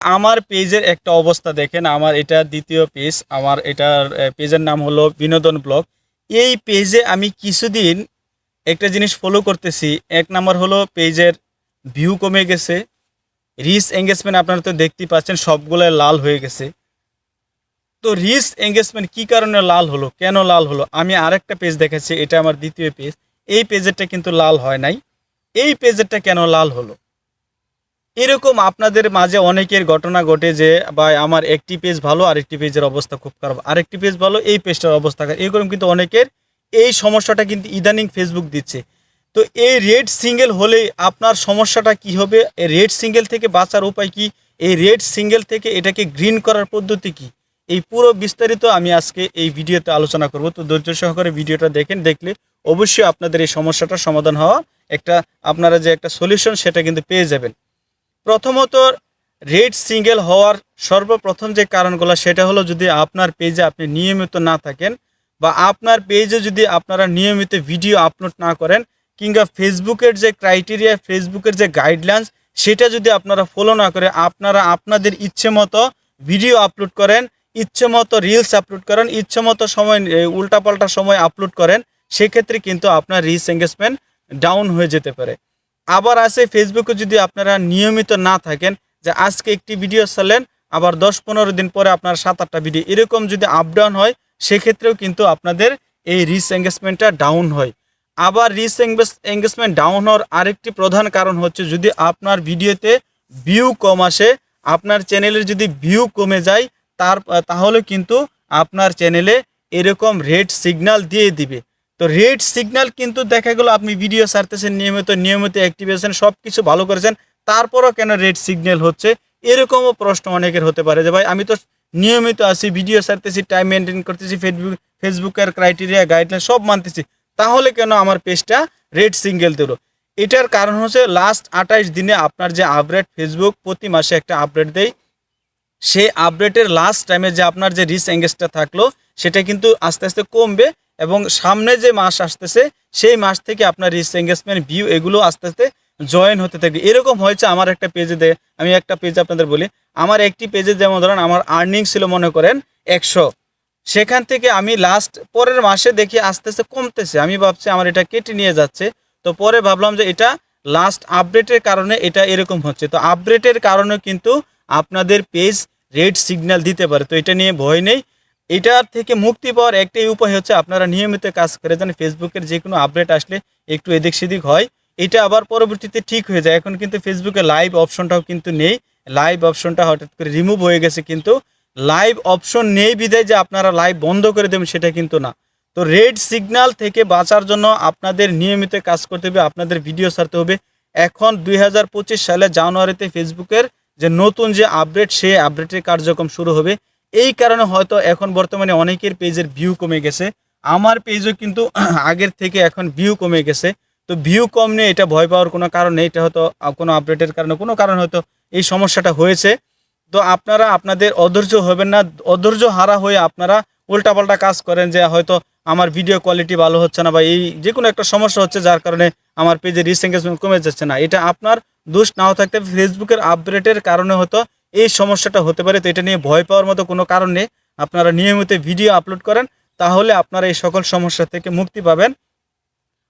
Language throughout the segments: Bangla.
আমার পেজের একটা অবস্থা দেখেন, আমার এটা দ্বিতীয় পেজ, আমার এটার পেজের নাম হলো বিনোদন ব্লগ। এই পেজে আমি কিছুদিন একটা জিনিস ফলো করতেছি, এক নাম্বার হলো পেজের ভিউ কমে গেছে রিস এঙ্গেজমেন্ট আপনারা তো দেখতেই পাচ্ছেন, সবগুলো লাল হয়ে গেছে। তো রিস এঙ্গেজমেন্ট কি কারণে লাল হলো, কেন লাল হলো? আমি আরেকটা পেজ দেখেছি এটা আমার দ্বিতীয় পেজ এই পেজেরটা কিন্তু লাল হয় নাই। এই পেজেরটা কেন লাল হলো? এরকম আপনাদের মাঝে অনেকের ঘটনা ঘটে যে বা আমার একটি পেজ ভালো, আরেকটি পেজের অবস্থা খুব খারাপ। আরেকটি পেজ ভালো, এই পেজটার অবস্থা খারাপ। এরকম কিন্তু অনেকের এই সমস্যাটা কিন্তু ইদানিং ফেসবুক দিচ্ছে। তো এই রেড সিঙ্গেল হলে আপনার সমস্যাটা কি হবে? রেড সিঙ্গেল থেকে বাঁচার উপায় কি? এই রেড সিঙ্গেল থেকে এটাকে গ্রিন করার পদ্ধতি কি? এই পুরো বিস্তারিত আমি আজকে এই ভিডিওতে আলোচনা করব। তো ধৈর্য সহকারে ভিডিওটা দেখেন, দেখলে অবশ্যই আপনাদের এই সমস্যাটার সমাধান হওয়া একটা, আপনারা যে একটা সলিউশন সেটা কিন্তু পেয়ে যাবেন। প্রথমত রেড সিঙ্গেল হওয়ার সর্বপ্রথম যে কারণগুলো, সেটা হলো যদি আপনার পেজে আপনি নিয়মিত না থাকেন বা আপনার পেজে যদি আপনারা নিয়মিত ভিডিও আপলোড না করেন কিংবা ফেসবুকের যে ক্রাইটেরিয়া, ফেসবুকের যে গাইডলাইন্স, সেটা যদি আপনারা ফলো না করে আপনারা আপনাদের ইচ্ছে মতো ভিডিও আপলোড করেন, ইচ্ছে মতো রিলস আপলোড করেন, ইচ্ছে মতো সময় উল্টাপাল্টা সময় আপলোড করেন, সেক্ষেত্রে কিন্তু আপনার রিচ এঙ্গেজমেন্ট ডাউন হয়ে যেতে পারে। আবার আছে ফেসবুকে যদি আপনারা নিয়মিত না থাকেন যে আজকে একটি ভিডিও ছাড়লেন, আবার দশ পনেরো দিন পরে আপনার সাত আটটা ভিডিও এরকম যদি আপ ডাউন হয়, সেক্ষেত্রেও কিন্তু আপনাদের এই রিস এঙ্গেজমেন্টটা ডাউন হয়। আবার রিচ এঙ্গেজমেন্ট ডাউন হওয়ার আরেকটি প্রধান কারণ হচ্ছে যদি আপনার ভিডিওতে ভিউ কম আসে, আপনার চ্যানেলের যদি ভিউ কমে যায়, তার তাহলে কিন্তু আপনার চ্যানেলে এরকম রেড সিগন্যাল দিয়ে দিবে। তো রেড সিগন্যাল কিন্তু দেখা গেলো আপনি ভিডিও সারতেছেন নিয়মিত নিয়মিত অ্যাক্টিভেশন সব কিছু ভালো করেছেন, তারপরও কেন রেড সিগন্যাল হচ্ছে? এরকমও প্রশ্ন অনেকের হতে পারে যে, ভাই, আমি তো নিয়মিত আছি ভিডিও সারতেছি টাইম মেনটেন করতেছি ফেসবুক ফেসবুকের ক্রাইটেরিয়া গাইডলাইন সব মানতেছি, তাহলে কেন আমার পেজটা রেড সিঙ্গেল দিল? এটার কারণ হচ্ছে লাস্ট আঠাইশ দিনে আপনার যে আপডেট ফেসবুক প্রতি মাসে একটা আপডেট দেয়, সেই আপডেটের লাস্ট টাইমে যে আপনার যে রিচ এঙ্গেজটা থাকল, সেটা কিন্তু আস্তে আস্তে কমবে এবং সামনে যে মাস আসতেছে, সেই মাস থেকে আপনার রিস এঙ্গেজমেন্ট ভিউ এগুলো আস্তে আস্তে জয়েন হতে থাকবে। এরকম হয়েছে আমার একটা পেজে দে আমি একটা পেজ আপনাদের বলি। আমার একটি পেজে যেমন ধরেন আমার আর্নিং ছিল মনে করেন একশো। সেখান থেকে আমি লাস্ট পরের মাসে দেখি আস্তে আস্তে কমতেছে। আমি ভাবছি আমার এটা কেটে নিয়ে যাচ্ছে। তো পরে ভাবলাম যে এটা লাস্ট আপডেটের কারণে এটা এরকম হচ্ছে। তো আপডেটের কারণে কিন্তু আপনাদের পেজ রেড সিগন্যাল দিতে পারে। তো এটা নিয়ে ভয় নেই। এটার থেকে মুক্তি পাওয়ার একটাই উপায় হচ্ছে আপনারা নিয়মিত কাজ করে যান। ফেসবুকের যে কোনো আপডেট আসলে একটু এদিক সেদিক হয়। এটা আবার পরবর্তীতে ঠিক হয়ে যায়। এখন কিন্তু ফেসবুকে লাইভ অপশনটাও কিন্তু নেই। লাইভ অপশনটা হঠাৎ করে রিমুভ হয়ে গেছে কিন্তু লাইভ অপশন নেই বিধায় যে আপনারা লাইভ বন্ধ করে দেবেন সেটা কিন্তু না। তো রেড সিগন্যাল থেকে বাঁচার জন্য আপনাদের নিয়মিত কাজ করতে হবে, আপনাদের ভিডিও ছাড়তে হবে। এখন দুই হাজার পঁচিশ সালে জানুয়ারিতে ফেসবুকের যে নতুন যে আপডেট সেই আপডেটের কার্যক্রম শুরু হবে। এই কারণে হয়তো এখন বর্তমানে অনেকের পেজের ভিউ কমে গেছে। আমার পেজও কিন্তু আগের থেকে এখন ভিউ কমে গেছে। তো ভিউ কম নিয়ে এটা ভয় পাওয়ার কোনো কারণ নেই, এটা হয়তো কোনো আপডেটের কারণে, কোনো কারণ হয়তো এই সমস্যাটা হয়েছে। তো আপনারা, আপনাদের অধৈর্য হবেন না, অধৈর্য হারা হয়ে আপনারা উল্টাপাল্টা কাজ করেন যে হয়তো আমার ভিডিও কোয়ালিটি ভালো হচ্ছে না বা এই যে কোনো একটা সমস্যা হচ্ছে যার কারণে আমার পেজে রিচ এঙ্গেজমেন্ট কমে যাচ্ছে না। এটা আপনার দোষ নাও থাকতে ফেসবুকের আপডেটের কারণে হয়তো এই সমস্যাটা হতে পারে। তো এটা নিয়ে ভয় পাওয়ার মতো কোনো কারণ নেই। আপনারা নিয়মিত ভিডিও আপলোড করেন, তাহলে আপনারা এই সকল সমস্যা থেকে মুক্তি পাবেন।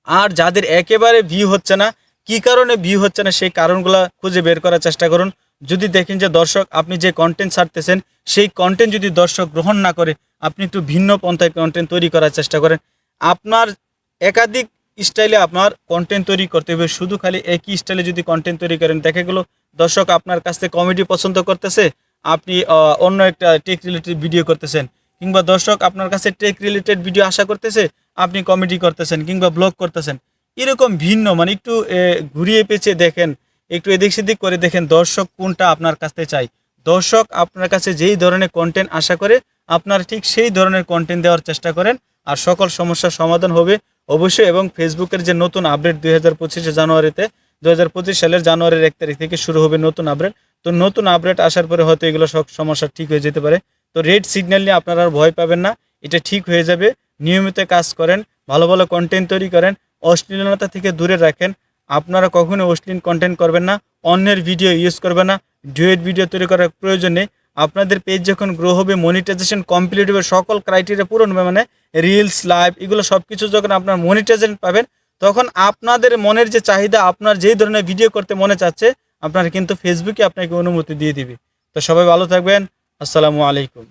আর যাদের একেবারে ভিউ হচ্ছে না, কি কারণে ভিউ হচ্ছে না, সেই কারণগুলো খুঁজে বের করার চেষ্টা করুন। যদি দেখেন যে দর্শক, আপনি যে কন্টেন্ট ছাড়তেছেন, সেই কন্টেন্ট যদি দর্শক গ্রহণ না করে, আপনি একটু ভিন্ন পন্থায় কন্টেন্ট তৈরি করার চেষ্টা করেন। আপনার একাধিক স্টাইলে আপনার কন্টেন্ট তৈরি করতে হবে। শুধু খালি একই স্টাইলে যদি কন্টেন্ট তৈরি করেন, দেখা গেলো, দর্শক আপনার কাছ থেকে কমেডি পছন্দ করতেছে, আপনি অন্য একটা টেক রিলেটেড ভিডিও করতেছেন, কিংবা দর্শক আপনার কাছে টেক রিলেটেড ভিডিও আশা করতেছে, আপনি কমেডি করতেছেন, কিংবা ব্লগ করতেছেন, এরকম ভিন্ন মানে একটু ঘুরিয়ে পেঁচে দেখেন, একটু এদিক সেদিক করে দেখেন দর্শক কোনটা আপনার কাছ চাই দর্শক আপনার কাছে যেই ধরনের কন্টেন্ট আশা করে, আপনার ঠিক সেই ধরনের কন্টেন্ট দেওয়ার চেষ্টা করেন, আর সকল সমস্যার সমাধান হবে। অবশ্যই, এবং ফেসবুকের যে নতুন আপডেট দুই হাজার পঁচিশে জানুয়ারিতে দু হাজার পঁচিশ সালের জানুয়ারির এক তারিখ থেকে শুরু হবে নতুন আপডেট তো নতুন আপডেট আসার পরে হয়তো এগুলো সব সমস্যা ঠিক হয়ে যেতে পারে। তো রেড সিগন্যাল নিয়ে আপনারা আর ভয় পাবেন না, এটা ঠিক হয়ে যাবে। নিয়মিত কাজ করেন, ভালো ভালো কন্টেন্ট তৈরি করেন, অশ্লীলতা থেকে দূরে রাখেন। আপনারা কখনো অশ্লীল কন্টেন্ট করবেন না, অন্যের ভিডিও ইউজ করবেন না। ডুয়েট ভিডিও তৈরি করার প্রয়োজন নেই। আপনাদের পেজ যখন গ্রো হবে মনিটাইজেশন কমপ্লিট হবে, সকল ক্রাইটেরিয়া পূরণ হবে মানে রিলস লাইভ এগুলো সব কিছু যখন আপনার মনিটাইজেশন পাবেন, তখন আপনাদের মনের যে চাহিদা, আপনার যেই ধরনের ভিডিও করতে মনে চাচ্ছে, আপনার কিন্তু ফেসবুকে আপনাকে অনুমতি দিয়ে দিবে। তো সবাই ভালো থাকবেন। আসসালামু আলাইকুম।